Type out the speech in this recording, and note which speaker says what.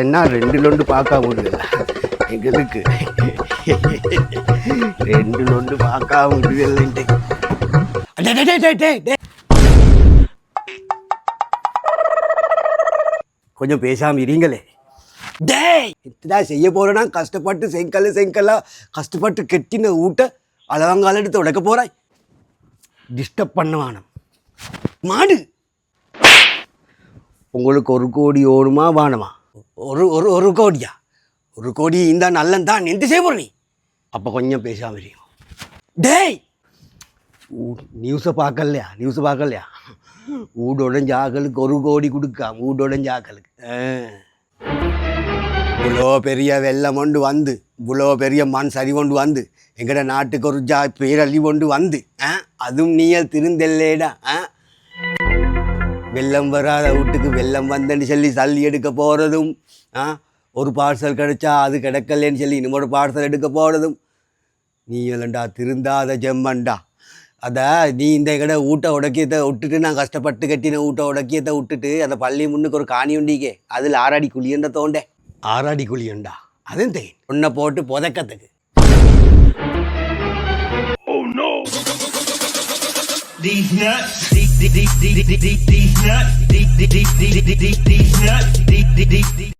Speaker 1: என்ன ரெண்டு லொண்டு பார்க்க முடியல? எங்களுக்கு ரெண்டு லொண்டு பார்க்க முடியலன்ட்டு டே, டே, டே, டே, டே, டே. கொஞ்சம் பேசாம இருங்களே. டேய். இதுதான் செய்ய போறேன்னா கஷ்டப்பட்டு செங்கல் செங்கல்லா கஷ்டப்பட்டு கெட்டின ஊட்ட அளவங்கால எடுத்து உடைக்க போறாய். டிஸ்டர்ப் பண்ண வேணாம். மாடு. உங்களுக்கு ஒரு கோடி ஓடுமா வாணுமா? ஒரு ஒரு ஒரு கோடியா? ஒரு கோடி இந்த நல்லன் தான் நின்று செய்ய நீ. அப்போ கொஞ்சம் பேசாம இருக்கும் டேய்! நியூஸை பார்க்கலையா? நியூஸை பார்க்கலையா? ஊடொடைஞ்ச ஆக்களுக்கு ஒரு கோடி கொடுக்காம ஊடொடைஞ்ச ஆக்களுக்கு. ஆ. இவ்வளோ பெரிய வெள்ளம் கொண்டு வந்து இவ்வளோ பெரிய மண் சரி கொண்டு வந்து எங்கட நாட்டுக்கு ஒரு ஜா பேரழி கொண்டு வந்து ஆ? அதுவும் நீயே திருந்தல்லேடா ஆ? வெள்ளம் வராத வீட்டுக்கு வெள்ளம் வந்தேன்னு சொல்லி தள்ளி எடுக்க போகிறதும் ஆ ஒரு பார்சல் கிடைச்சா அது கிடைக்கலன்னு சொல்லி இன்னொரு பார்சல் எடுக்க போகிறதும் நீ இல்லைண்டா திருந்தாத ஜெம்மண்டா. அதை நீ இந்த கடை ஊட்ட உடக்கியத்தை விட்டுட்டு நான் கஷ்டப்பட்டு கட்டின ஊட்ட உடக்கியத்தை விட்டுட்டு அந்த பள்ளி முன்னுக்கு ஒரு காணி உண்டிக்கே அதில் ஆறாடி குழியண்ட தோண்டே ஆறாடி குழியண்டா? அதுவும் தேன். உன்னை போட்டு புதக்கத்துக்கு oh,
Speaker 2: These nuts, these, these nuts, these nuts, these nuts,